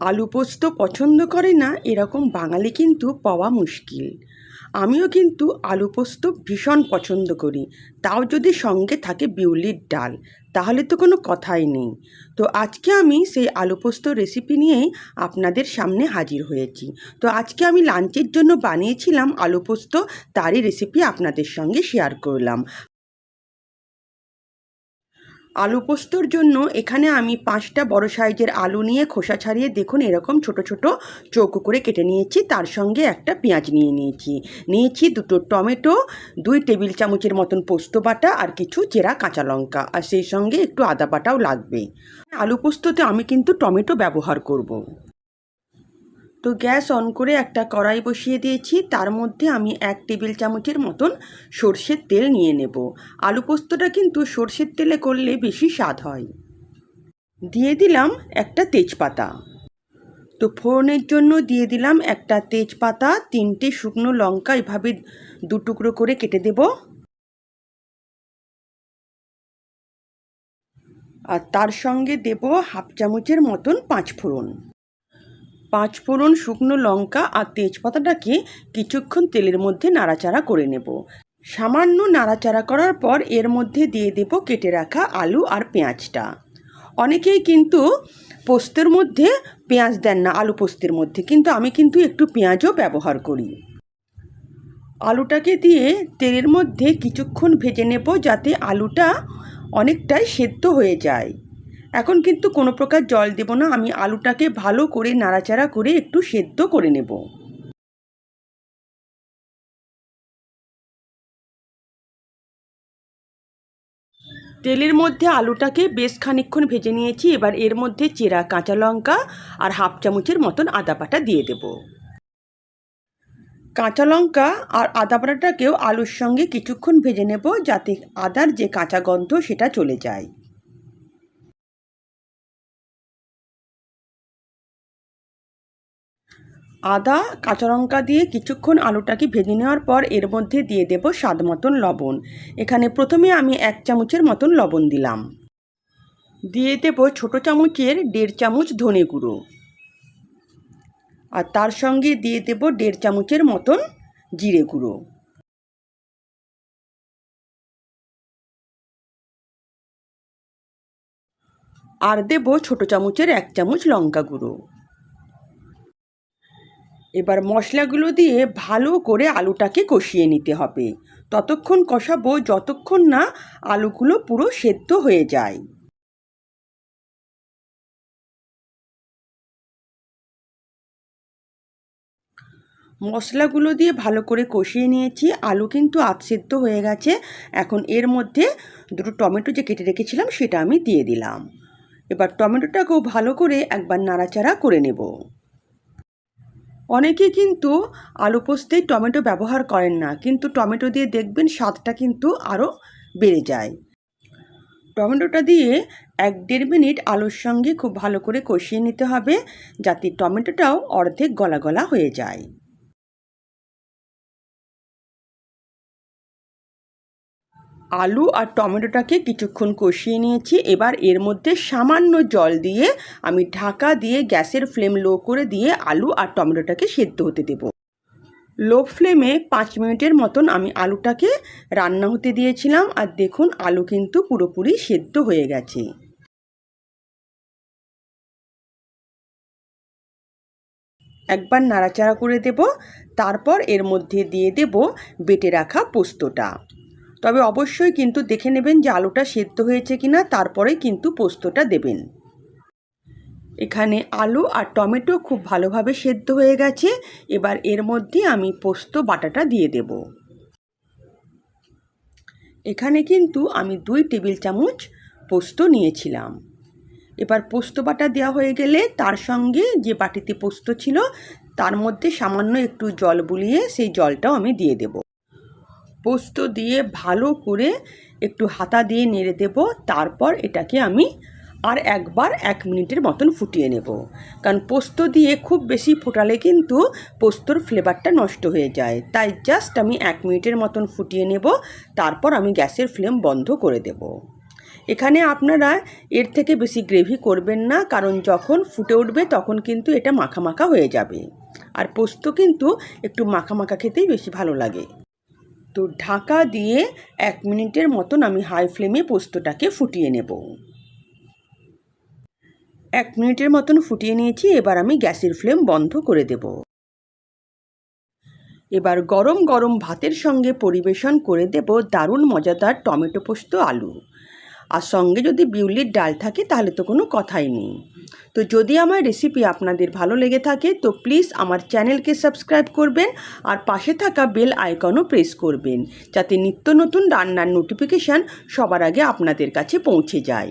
আলু পোস্ত পছন্দ করে না, এরকম বাঙালি কিন্তু পাওয়া মুশকিল। আমিও কিন্তু আলু পোস্ত ভীষণ পছন্দ করি। তাও যদি সঙ্গে থাকে বিউলির ডাল, তাহলে তো কোনো কথাই নেই। তো আজকে আমি সেই আলু পোস্ত রেসিপি নিয়েই আপনাদের সামনে হাজির হয়েছি। তো আজকে আমি লাঞ্চের জন্য বানিয়েছিলাম আলু পোস্ত, তারই রেসিপি আপনাদের সঙ্গে শেয়ার করলাম। আলু পোস্তর জন্য এখানে আমি পাঁচটা বড় সাইজের আলু নিয়ে খোসা ছাড়িয়ে দেখুন এরকম ছোট ছোট চৌকো করে কেটে নিয়েছি। তার সঙ্গে একটা পেঁয়াজ নিয়ে নিয়েছি। নিয়েছি দুটো টমেটো, দুই টেবিল চামচের মতন পোস্ত বাটা আর কিছু চেরা কাঁচা লঙ্কা। আর সেই সঙ্গে একটু আদা বাটাও লাগবে। আলু পোস্ততে আমি কিন্তু টমেটো ব্যবহার করব। তো গ্যাস অন করে একটা কড়াই বসিয়ে দিয়েছি। তার মধ্যে আমি এক টেবিল চামচের মতন সর্ষের তেল নিয়ে নেব। আলু পোস্তটা কিন্তু সর্ষের তেলে করলে বেশি স্বাদ হয়। দিয়ে দিলাম একটা তেজপাতা। তো ফোড়নের জন্য দিয়ে দিলাম একটা তেজপাতা, তিনটে শুকনো লঙ্কা এভাবে দু টুকরো করে কেটে দেব। আর তার সঙ্গে দেব হাফ চামচের মতন পাঁচ ফোড়ন পাঁচ ফোড়ন শুকনো লঙ্কা আর তেজপাতাটাকে কিছুক্ষণ তেলের মধ্যে নাড়াচাড়া করে নেব। সামান্য নাড়াচাড়া করার পর এর মধ্যে দিয়ে দেব কেটে রাখা আলু আর পেঁয়াজটা। অনেকেই কিন্তু পোস্তের মধ্যে পেঁয়াজ দেন না, আলু পোস্তের মধ্যে, কিন্তু আমি কিন্তু একটু পেঁয়াজও ব্যবহার করি। আলুটাকে দিয়ে তেলের মধ্যে কিছুক্ষণ ভেজে নেব যাতে আলুটা অনেকটাই সেদ্ধ হয়ে যায়। এখন কিন্তু কোনো প্রকার জল দেব না, আমি আলুটাকে ভালো করে নাড়াচাড়া করে একটু সেদ্ধ করে নেব। তেলের মধ্যে আলুটাকে বেশ খানিক্ষণ ভেজে নিয়েছি, এবার এর মধ্যে চেরা কাঁচা লঙ্কা আর হাফ চামচের মতন আদা বাটা দিয়ে দেব। কাঁচা লঙ্কা আর আদা আলুর সঙ্গে কিছুক্ষণ ভেজে নেব, যাতে আদার যে কাঁচা গন্ধ সেটা চলে যায়। আদা, কাঁচা লঙ্কা দিয়ে কিছুক্ষণ আলুটাকে ভেজে নেওয়ার পর এর মধ্যে দিয়ে দেব স্বাদ মতন লবণ। এখানে প্রথমে আমি এক চামচের মতন লবণ দিলাম। দিয়ে দেব ছোটো চামচের দেড় চামচ ধনে গুঁড়ো। আর তার সঙ্গে দিয়ে দেব দেড় চামচের মতন জিরে গুঁড়ো। আর দেব ছোটো চামচের এক চামচ লঙ্কা গুঁড়ো। এবার মশলাগুলো দিয়ে ভালো করে আলুটাকে কষিয়ে নিতে হবে। ততক্ষণ কষাবো যতক্ষণ না আলুগুলো পুরো সেদ্ধ হয়ে যায়। মশলাগুলো দিয়ে ভালো করে কষিয়ে নিয়েছি। আলু কিন্তু আধ সেদ্ধ হয়ে গেছে। এখন এর মধ্যে দুটো টমেটো যে কেটে রেখেছিলাম সেটা আমি দিয়ে দিলাম। এবার টমেটোটাকেও ভালো করে একবার নাড়াচাড়া করে নেব। অনেকে কিন্তু আলু পোস্তেই টমেটো ব্যবহার করেন না, কিন্তু টমেটো দিয়ে দেখবেন স্বাদটা কিন্তু আরও বেড়ে যায়। টমেটোটা দিয়ে এক দেড় মিনিট আলুর সঙ্গে খুব ভালো করে কষিয়ে নিতে হবে, যাতে টমেটোটাও অর্ধেক গলা গলা হয়ে যায়। আলু আর টমেটোটাকে কিছুক্ষণ কষিয়ে নিয়েছি। এবার এর মধ্যে সামান্য জল দিয়ে আমি ঢাকা দিয়ে গ্যাসের ফ্লেম লো করে দিয়ে আলু আর টমেটোটাকে সেদ্ধ হতে দেব। লো ফ্লেমে পাঁচ মিনিটের মতন আমি আলুটাকে রান্না হতে দিয়েছিলাম। আর দেখুন, আলু কিন্তু পুরোপুরি সেদ্ধ হয়ে গেছে। একবার নাড়াচাড়া করে দেব। তারপর এর মধ্যে দিয়ে দেব বেটে রাখা পোস্তটা। তবে অবশ্যই কিন্তু দেখে নেবেন যে আলুটা সেদ্ধ হয়েছে কিনা, তারপরে কিন্তু পোস্তটা দেবেন। এখানে আলু আর টমেটো খুব ভালোভাবে সেদ্ধ হয়ে গেছে। এবার এর মধ্যে আমি পোস্ত, বাটাটা দিয়ে দেব। এখানে কিন্তু আমি দুই টেবিল চামচ পোস্ত নিয়েছিলাম। এবার পোস্ত, বাটা দেওয়া হয়ে গেলে তার সঙ্গে যে বাটিতে পোস্ত ছিল, তার মধ্যে সামান্য একটু জল বুলিয়ে সেই জলটাও আমি দিয়ে দেব। পোস্ত দিয়ে ভালো করে একটু হাতা দিয়ে নেড়ে দেব। তারপর এটাকে আমি আর একবার এক মিনিটের মতন ফুটিয়ে নেব। কারণ পোস্ত দিয়ে খুব বেশি ফোটালে কিন্তু পোস্তর ফ্লেভারটা নষ্ট হয়ে যায়। তাই জাস্ট আমি এক মিনিটের মতন ফুটিয়ে নেব। তারপর আমি গ্যাসের ফ্লেম বন্ধ করে দেব। এখানে আপনারা এর থেকে বেশি গ্রেভি করবেন না। কারণ যখন ফুটে উঠবে তখন কিন্তু এটা মাখা মাখা হয়ে যাবে। আর পোস্ত কিন্তু একটু মাখা মাখা খেতেই বেশি ভালো লাগে। তো ঢাকা দিয়ে এক মিনিটের মতন আমি হাই ফ্লেমে পোস্তটাকে ফুটিয়ে নেব। এক মিনিটের মতন ফুটিয়ে নিয়েছি, এবার আমি গ্যাসের ফ্লেম বন্ধ করে দেব। এবার গরম গরম ভাতের সঙ্গে পরিবেশন করে দেব দারুণ মজাদার টমেটো পোস্ত আলু। আর সঙ্গে যদি বিউলির ডাল থাকে, তাহলে তো কোনো কথাই নেই। তো যদি আমার রেসিপি আপনাদের ভালো লেগে থাকে, তো প্লিজ আমার চ্যানেলকে সাবস্ক্রাইব করবেন আর পাশে থাকা বেল আইকনও প্রেস করবেন, যাতে নিত্য নতুন রান্নার নোটিফিকেশান সবার আগে আপনাদের কাছে পৌঁছে যায়।